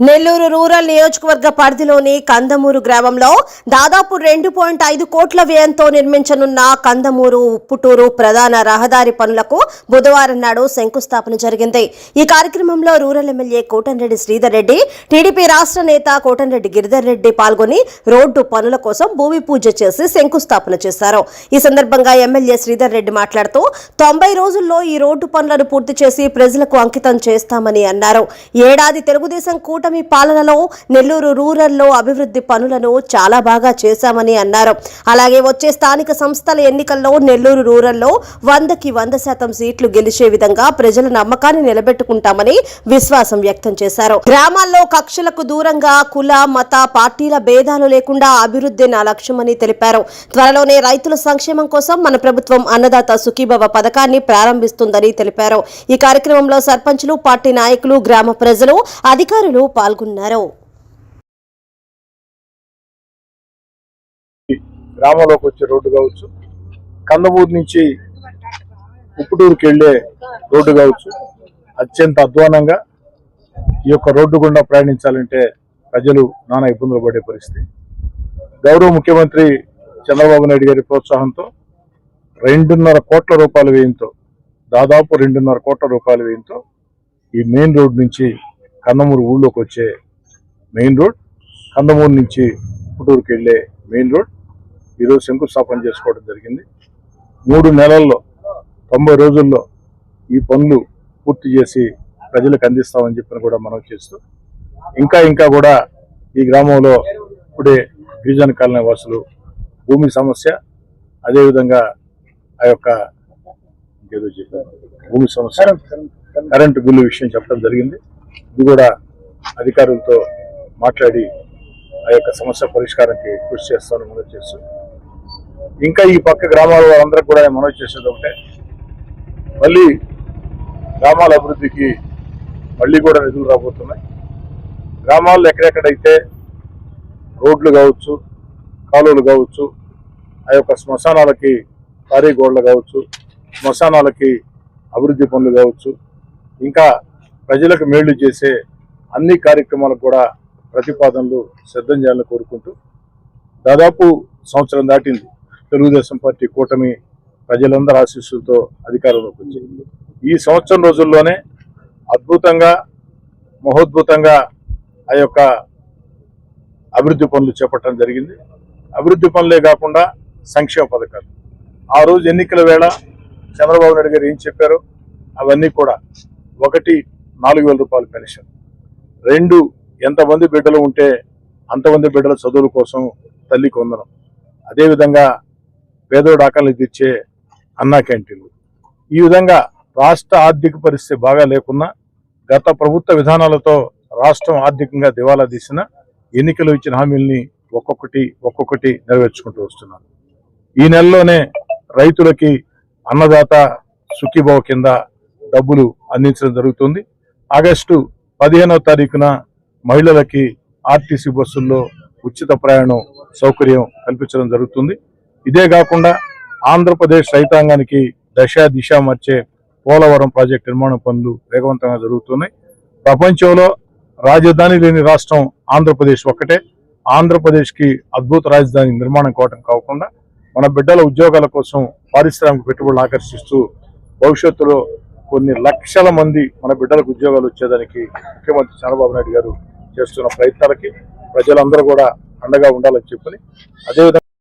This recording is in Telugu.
నెల్లూరు రూరల్ నియోజకవర్గ పరిధిలోని కందమూరు గ్రామంలో దాదాపు రెండు పాయింట్ ఐదు కోట్ల వ్యయంతో నిర్మించనున్న కందమూరు ఉప్పుటూరు ప్రధాన రహదారి పనులకు బుధవారం నాడు శంకుస్థాపన జరిగింది. ఈ కార్యక్రమంలో rural MLA Kotamreddy Sridhar Reddy TDP రాష్ట్ర నేత కోటంరెడ్డి గిరిధర్ రెడ్డి పాల్గొని రోడ్డు పనుల కోసం భూమి పూజ చేసి శంకుస్థాపన చేశారు. ఈ సందర్భంగా ఎమ్మెల్యే శ్రీధర్ రెడ్డి మాట్లాడుతూ తొంభై రోజుల్లో ఈ రోడ్డు పనులను పూర్తి చేసి ప్రజలకు అంకితం చేస్తామని అన్నారు. ఏడాది తెలుగుదేశం కూటమి పాలనలో నెల్లూరు రూరల్లో అభివృద్ధి పనులను చాలా బాగా చేశామని అన్నారు. అలాగే వచ్చే స్థానిక సంస్థల ఎన్నికల్లో నెల్లూరు రూరల్లో వందకి వంద శాతం సీట్లు గెలిచే విధంగా ప్రజల నమ్మకాన్ని నిలబెట్టుకుంటామని విశ్వాసం వ్యక్తం చేశారు. గ్రామాల్లో కక్షలకు దూరంగా కుల మత పార్టీల భేదాలు లేకుండా అభివృద్ధి నా లక్ష్యమని తెలిపారు. త్వరలోనే రైతుల సంక్షేమం కోసం మన ప్రభుత్వం అన్నదాత సుఖీభవ పథకాన్ని ప్రారంభిస్తుందని తెలిపారు. ఈ కార్యక్రమంలో సర్పంచులు పార్టీ నాయకులు గ్రామ ప్రజలు అధికారులు పాల్గొన్నారు. గ్రామంలోకి వచ్చే రోడ్డు కావచ్చు కందమూరు నుంచి ఉప్పుటూరుకి వెళ్ళే రోడ్డు కావచ్చు అత్యంత అధ్వానంగా ఈ యొక్క రోడ్డు గుండా ప్రయాణించాలంటే ప్రజలు నానా ఇబ్బందులు పడే పరిస్థితి. గౌరవ ముఖ్యమంత్రి చంద్రబాబు నాయుడు గారి ప్రోత్సాహంతో రెండున్నర కోట్ల రూపాయల వ్యయంతో దాదాపు రెండున్నర కోట్ల రూపాయల వ్యయంతో ఈ మెయిన్ రోడ్ నుంచి కందమూరు ఊళ్ళోకి వచ్చే మెయిన్ రోడ్ కందమూరు నుంచి పుట్టూరుకి వెళ్ళే మెయిన్ రోడ్. ఈరోజు శంకుస్థాపన చేసుకోవడం జరిగింది. మూడు నెలల్లో తొంభై రోజుల్లో ఈ పనులు పూర్తి చేసి ప్రజలకు అందిస్తామని చెప్పిన కూడా మనం చేస్తూ ఇంకా ఇంకా కూడా ఈ గ్రామంలో ఇప్పుడే గిరిజన కాలనీ వాసులు భూమి సమస్య అదేవిధంగా ఆ యొక్క ఇంకేదో చెప్పారు భూమి సమస్య కరెంటు బిల్లు విషయం చెప్పడం జరిగింది. ఇది కూడా అధికారులతో మాట్లాడి ఆ యొక్క సమస్య పరిష్కారానికి కృషి చేస్తామని మనవి చేస్తూ ఇంకా ఈ పక్క గ్రామాల వారందరికీ కూడా మనవి చేసేది ఒకటే. మళ్ళీ గ్రామాల అభివృద్ధికి మళ్ళీ కూడా నిధులు రాబోతున్నాయి. గ్రామాల్లో ఎక్కడెక్కడైతే రోడ్లు కావచ్చు కాలువలు కావచ్చు ఆ యొక్క శ్మశానాలకి భారీ గోడలు కావచ్చు శ్మశానాలకి అభివృద్ధి పనులు కావచ్చు ఇంకా ప్రజలకు మేళ్ళు చేసే అన్ని కార్యక్రమాలకు కూడా ప్రతిపాదనలు సిద్ధం చేయాలని కోరుకుంటూ దాదాపు సంవత్సరం దాటింది. తెలుగుదేశం పార్టీ కూటమి ప్రజలందరి ఆశీస్సులతో అధికారంలోకి వచ్చింది. ఈ సంవత్సరం రోజుల్లోనే అద్భుతంగా మహోద్భుతంగా ఆ యొక్క అభివృద్ధి పనులు చేపట్టడం జరిగింది. అభివృద్ధి పనులే కాకుండా సంక్షేమ పథకాలు. ఆ రోజు ఎన్నికల వేళ చంద్రబాబు నాయుడు గారు ఏం చెప్పారో? అవన్నీ కూడా ఒకటి నాలుగు వేల రూపాయలు పెన్షన్. రెండు ఎంతమంది బిడ్డలు ఉంటే అంతమంది బిడ్డల చదువుల కోసం తల్లి వందనం అదేవిధంగా పేదోడు ఆకలి తెచ్చే అన్నా క్యాంటీన్లు. ఈ విధంగా రాష్ట్ర ఆర్థిక పరిస్థితి బాగా లేకున్నా గత ప్రభుత్వ విధానాలతో రాష్ట్రం ఆర్థికంగా దివాలా తీసిన ఎన్నికలు ఇచ్చిన హామీల్ని ఒక్కొక్కటి ఒక్కొక్కటి నెరవేర్చుకుంటూ వస్తున్నారు ఈ నెలలోనే రైతులకి అన్నదాత సుఖీభావ కింద డబ్బులు అందించడం జరుగుతుంది. ఆగస్టు పదిహేనవ తారీఖున మహిళలకి ఆర్టీసీ బస్సుల్లో ఉచిత ప్రయాణం సౌకర్యం కల్పించడం జరుగుతుంది. ఇదే కాకుండా ఆంధ్రప్రదేశ్ రైతాంగానికి దశ దిశ మార్చే పోలవరం ప్రాజెక్టు నిర్మాణ పనులు వేగవంతంగా జరుగుతున్నాయి. ప్రపంచంలో రాజధాని లేని రాష్ట్రం ఆంధ్రప్రదేశ్ ఒక్కటే. ఆంధ్రప్రదేశ్కి అద్భుత రాజధాని నిర్మాణం కావటం కాకుండా మన బిడ్డల ఉద్యోగాల కోసం పారిశ్రామిక పెట్టుబడులు ఆకర్షిస్తూ భవిష్యత్తులో కొన్ని లక్షల మంది మన బిడ్డలకు ఉద్యోగాలు వచ్చేదానికి ముఖ్యమంత్రి చంద్రబాబు నాయుడు గారు చేస్తున్న ప్రయత్నాలకి ప్రజలందరూ కూడా అండగా ఉండాలని చెప్పని అదేవిధంగా